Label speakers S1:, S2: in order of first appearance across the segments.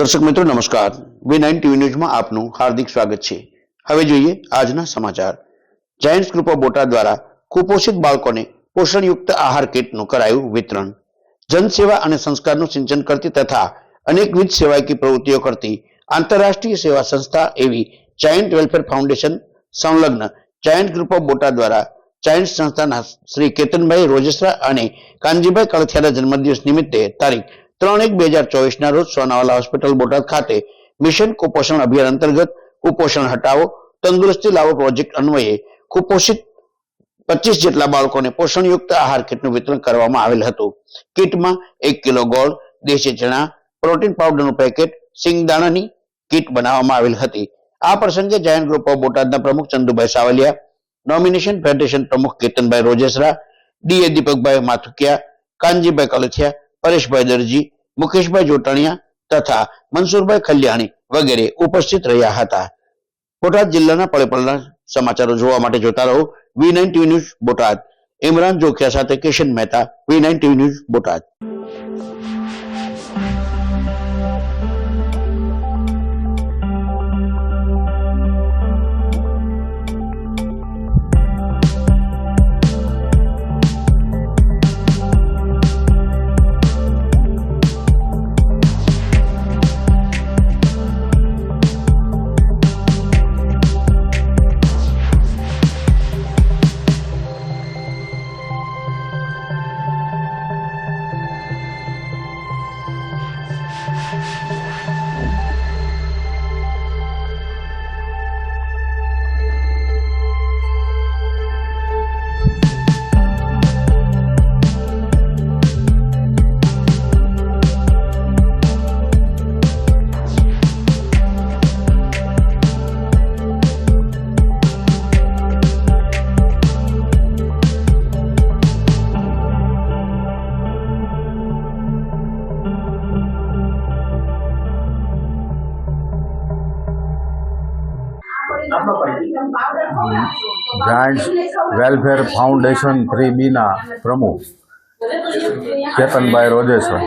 S1: દર્શક મિત્રો, નમસ્કાર. વી નાઇન ટીવી ન્યૂઝમાં આપનું હાર્દિક સ્વાગત છે. હવે જોઈએ આજના સમાચાર. જાયન્ટ્સ ગ્રુપ ઓફ બોટાદ દ્વારા કુપોષિત બાળકોને પોષણયુક્ત આહાર કીટનું કરાયું વિતરણ. જનસેવા અને સંસ્કારનું સિંચન કરતી તથા અનેકવિધ સેવાકીય પ્રવૃત્તિઓ કરતી આંતરરાષ્ટ્રીય સેવા સંસ્થા એવી જાયન્ટ વેલફેર ફાઉન્ડેશન સંલગ્ન જાયન્ટ ગ્રુપ ઓફ બોટાદ દ્વારા જાયન્ટ સંસ્થાના શ્રી કેતનભાઈ રોજેસરા અને કાનજીભાઈ કળથિયાના જન્મદિવસ નિમિત્તે તારીખ ત્રણ એક બે હજાર ચોવીસના રોજ સોનાવાલા હોસ્પિટલ બોટાદ ખાતે મિશન કુપોષણ અભિયાન અંતર્ગત કુપોષણ હટાવો, તંદુરસ્તી લાવો પ્રોજેક્ટ અન્વયે કુપોષિત પચીસ જેટલા બાળકોને પોષણયુક્ત આહાર કીટનું વિતરણ કરવામાં આવેલ હતું. કીટમાં એક કિલો ગોળ, દેશી ચણા, પ્રોટીન પાવડરનું પેકેટ, સિંગદાણાની કીટ બનાવવામાં આવેલ હતી. આ પ્રસંગે જાયન્ટ ગ્રુપ ઓફ બોટાદના પ્રમુખ ચંદુભાઈ સાવલિયા, નોમિનેશન ફેડરેશન પ્રમુખ કેતનભાઈ રોજેસરા, ડીએ દીપકભાઈ માથુકિયા, કાનજીભાઈ કલથિયા પરેશભાઈ દરજી, મુકેશભાઈ જોટાણીયા તથા મનસુરભાઈ ખલ્યાણી વગેરે ઉપસ્થિત રહ્યા હતા. બોટાદ જિલ્લાના પળેપળના સમાચારો જોવા માટે જોતા રહો. V nine TV news Botad. Imran Jokhiya સાથે Kishan Mehta, V nine TV news Botad.
S2: Giants welfare foundation three બીના પ્રમુખ Ketanbhai Rojeshwar.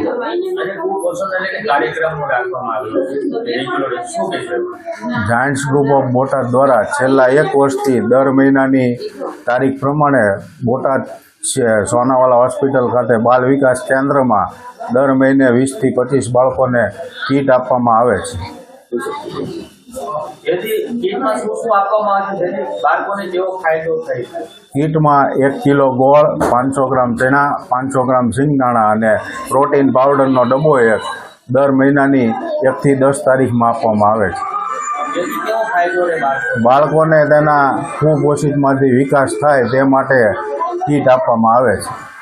S2: Giants group of Botad દ્વારા છેલ્લા એક વર્ષથી દર મહિનાની તારીખ પ્રમાણે બોટાદ સોનાવાલા હોસ્પિટલ ખાતે બાળ વિકાસ કેન્દ્રમાં દર મહિને વીસથી પચીસ બાળકોને કીટ આપવામાં આવે છે.
S3: કીટમાં
S2: એક કિલો ગોળ પાંચસો ગ્રામ ચણા પાંચસો ગ્રામ સિંગદાણા અને પ્રોટીન પાવડરનો ડબ્બો એક દર મહિનાની એકથી દસ તારીખમાં આપવામાં આવે છે. બાળકોને? તેના કુપોષિતમાંથી વિકાસ થાય તે માટે કીટ આપવામાં આવે છે.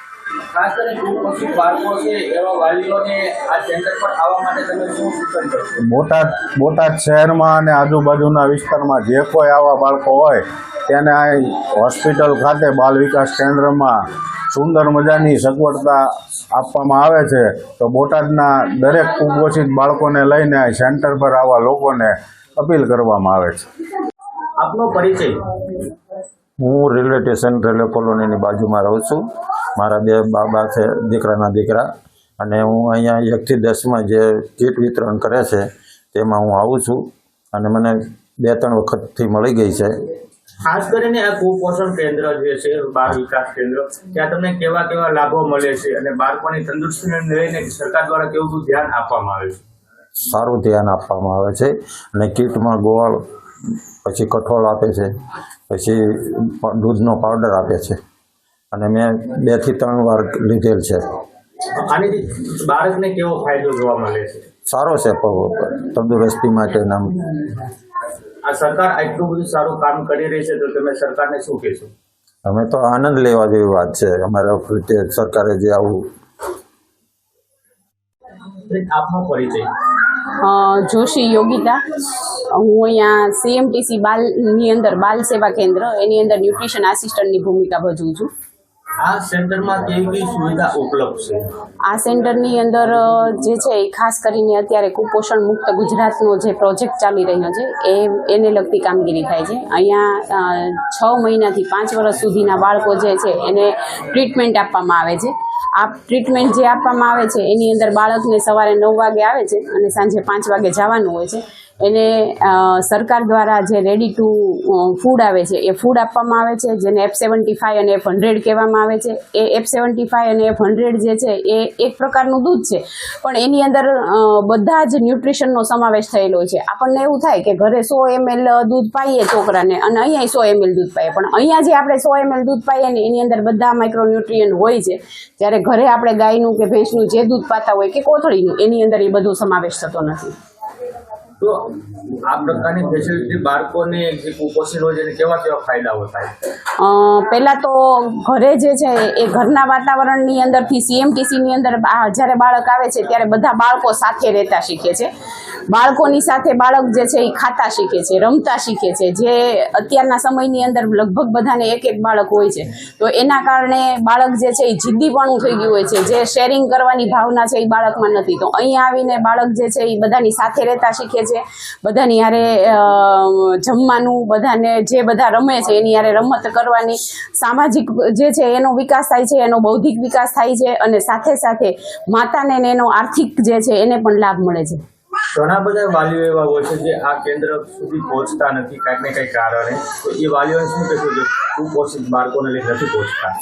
S3: ખાસ કરીને બાળકો છે એવા વાલીઓને આ સેન્ટર પર આવવા માટે તમે શું સૂચન કરશો
S2: બોટાદ બોટાદ શહેરમાં અને આજુબાજુના વિસ્તારમાં જે કોઈ આવા બાળકો હોય તેને આ હોસ્પિટલ ખાતે બાલ વિકાસ કેન્દ્રમાં સુંદર મજાની સગવડતા આપવામાં આવે છે. તો બોટાદના દરેક કુપોષિત બાળકોને લઈને આ સેન્ટર પર આવા લોકોને અપીલ કરવામાં આવે છે.
S3: આપનો પરિચય.
S2: હું રેલવે સ્ટેશન રેલવે કોલોનીની બાજુમાં રહું છું. મારા બે બાબા છે દીકરાના દીકરા. અને હું અહીંયા એકથી દસમાં જે કીટ વિતરણ કરે છે તેમાં હું આવું છું. અને મને બે ત્રણ વખતથી મળી ગઈ છે.
S3: ખાસ કરીને આ કુપોષણ કેન્દ્ર જે છે બાળ વિકાસ કેન્દ્ર ત્યાં તમને કેવા કેવા લાભો મળે છે અને બાળકોની તંદુરસ્તીને લઈને સરકાર દ્વારા કેવું ધ્યાન આપવામાં આવે છે?
S2: સારું ધ્યાન આપવામાં આવે છે. અને કીટમાં ગોળ પછી કઠોળ આપે છે. પછી દૂધનો પાવડર આપે છે. અને મેં બેથી ત્રણ વાર લીધેલ છે.
S3: આની બાળકને કેવો ફાયદો જોવા મળે છે?
S2: સારો છે તંદુરસ્તી માટેના
S3: આ સરકાર આટલું બધું સારું કામ કરી રહી છે તો તમે સરકારને શું કહેશો?
S2: અમે તો આનંદ લેવા જેવી વાત છે. અમારા સરકારે જે આવું
S3: આપનો પરિચય.
S4: જોશી યોગિતા. હું અહીંયા સીએમટીસી બાલની અંદર બાલ સેવા કેન્દ્ર એની અંદર ન્યુટ્રિશન આસિસ્ટન્ટની ભૂમિકા ભજવું છું.
S3: આ સેન્ટરમાં કેવી કેવી સુવિધા ઉપલબ્ધ છે?
S4: આ સેન્ટરની અંદર જે છે એ ખાસ કરીને અત્યારે કુપોષણ મુક્ત ગુજરાતનો જે પ્રોજેક્ટ ચાલી રહ્યો છે એ એને લગતી કામગીરી થાય છે. અહીંયા છ મહિનાથી પાંચ વર્ષ સુધીના બાળકો જે છે એને ટ્રીટમેન્ટ આપવામાં આવે છે. આ ટ્રીટમેન્ટ જે આપવામાં આવે છે, એની અંદર બાળકને સવારે નવ વાગે આવે છે અને સાંજે પાંચ વાગે જવાનું હોય છે. એને સરકાર દ્વારા જે રેડી ટુ ફૂડ આવે છે, એ ફૂડ આપવામાં આવે છે, જેને એફ સેવન્ટી ફાઈવ અને એફ હંડ્રેડ કહેવામાં આવે છે. એ એફ સેવન્ટી ફાઈવ અને એફ હંડ્રેડ જે છે, એ એક પ્રકારનું દૂધ છે. પણ એની અંદર બધા જ ન્યુટ્રિશનનો સમાવેશ થયેલો છે. આપણને એવું થાય કે ઘરે સો એમએલ દૂધ પાઈએ છોકરાને, અને અહીંયા સો એમએલ દૂધ પાઈએ. પણ અહીંયા જે આપણે સો એમએલ દૂધ પાઈએ ને, એની અંદર બધા માઇક્રોન્યુટ્રિયન્ટ હોય છે. જ્યારે ઘરે આપણે ગાયનું કે ભેંસનું જે દૂધ પાતા હોય કે કોથળીનું, એની અંદર એ બધો સમાવેશ થતો નથી.
S3: તો આ પ્રકારની ફેસિલિટી બાળકોને જે કુપોષિત હોય છે કેવા કેવા ફાયદાઓ થાય?
S4: પહેલા તો ઘરે જે છે એ ઘરના વાતાવરણની અંદરથી સીએમટીસીની અંદર જ્યારે બાળક આવે છે ત્યારે બધા બાળકો સાથે રહેતા શીખે છે. બાળકોની સાથે બાળક જે છે એ ખાતા શીખે છે, રમતા શીખે છે. જે અત્યારના સમયની અંદર લગભગ બધાને એક એક બાળક હોય છે. તો એના કારણે બાળક જે છે એ જિદ્દીપણું થઈ ગયું હોય છે. જે શેરિંગ કરવાની ભાવના છે એ બાળકમાં નથી. તો અહીં આવીને બાળક જે છે એ બધાની સાથે રહેતા શીખે છે. બધાની હારે જમવાનું બધાને જે બધા રમે છે, એની હારે રમત કરવાની. સામાજિક જે છે, એનો વિકાસ થાય છે, એનો બૌદ્ધિક વિકાસ થાય છે અને સાથે સાથે માતાને એનો આર્થિક જે છે, એને પણ લાભ મળે છે.
S3: ઘણા બધા વાલીઓ એવા હોય છે જે આ કેન્દ્ર સુધી પહોંચતા નથી, કાંઈક ને કાંઈક કારણે. તો એ વાલીઓને શું કહેશું કુપોષિત બાળકોને લઈ નથી પહોંચતા?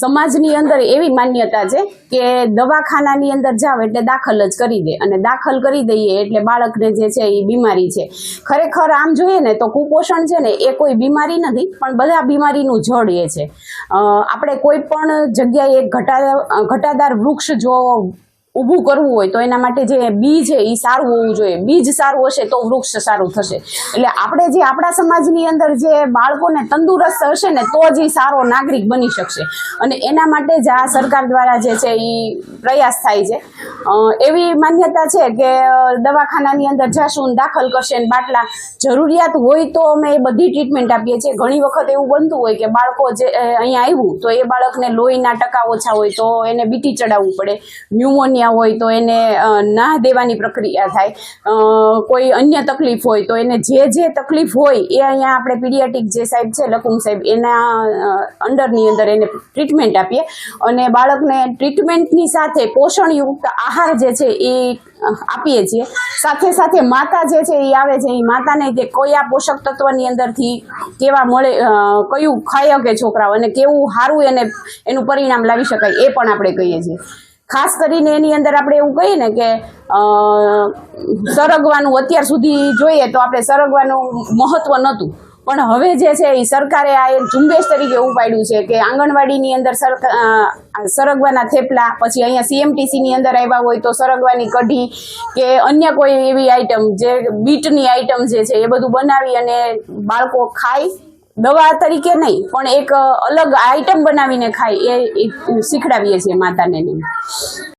S4: સમાજની અંદર એવી માન્યતા છે કે દવાખાનાની અંદર જાવ એટલે દાખલ જ કરી દે અને દાખલ કરી દઈએ એટલે બાળકને જે છે એ બીમારી છે. ખરેખર આમ જોઈએ ને તો કુપોષણ છે ને એ કોઈ બીમારી નથી, પણ બધા બીમારીનું જડ એ છે. આપણે કોઈ પણ જગ્યાએ ઘટા ઘટાદાર વૃક્ષ જો ઊભું કરવું હોય તો એના માટે જે બી છે એ સારું હોવું જોઈએ. બીજ સારું હશે તો વૃક્ષ સારું થશે. એટલે આપણે જે આપણા સમાજની અંદર જે બાળકોને તંદુરસ્ત હશે ને તો જ એ સારો નાગરિક બની શકશે. અને એના માટે જ આ સરકાર દ્વારા જે છે એ પ્રયાસ થાય છે. એવી માન્યતા છે કે દવાખાનાની અંદર જાશું દાખલ કરશે ને બાટલા જરૂરિયાત હોય તો અમે એ બધી ટ્રીટમેન્ટ આપીએ છીએ. ઘણી વખત એવું બનતું હોય કે બાળકો જે અહીંયા આવ્યું તો એ બાળકને લોહીના ટકા ઓછા હોય તો એને બીટી ચડાવવું પડે. ન્યુમોનિયા હોય તો એને ના દેવાની પ્રક્રિયા થાય. કોઈ અન્ય તકલીફ હોય તો એને જે જે તકલીફ હોય એ અહીંયા આપણે પીડિયાટિક જે સાહેબ છે, લખુમ સાહેબ, એના અંડરની અંદર એને ટ્રીટમેન્ટ આપીએ. અને બાળકને ટ્રીટમેન્ટની સાથે પોષણયુક્ત આહાર જે છે એ આપીએ છીએ. સાથે સાથે માતા જે છે એ આવે છે એ માતાને તે કયા પોષક તત્વની અંદરથી કેવા મળે કયું ખાઈ શકે છોકરાઓ અને કેવું સારું એને એનું પરિણામ લાવી શકાય એ પણ આપણે કહીએ છીએ. ખાસ કરીને એની અંદર આપણે એવું કહીએ ને કે સરગવાનું અત્યાર સુધી જોઈએ તો આપણે સરગવાનું મહત્વ નહોતું. પણ હવે જે છે એ સરકારે આ એક ઝુંબેશ તરીકે ઉપાડ્યું છે કે આંગણવાડીની અંદર સરક- અ, સરગવાના થેપલા, પછી અહીંયા સીએમટીસીની અંદર આવ્યા હોય તો સરગવાની કઢી કે અન્ય કોઈ એવી આઈટમ જે બીટની આઈટમ જે છે એ બધું બનાવી અને બાળકો ખાય. દવા તરીકે નહીં, પણ એક અલગ આઈટમ બનાવીને ખાય એ શીખડાવીએ છીએ માતાને.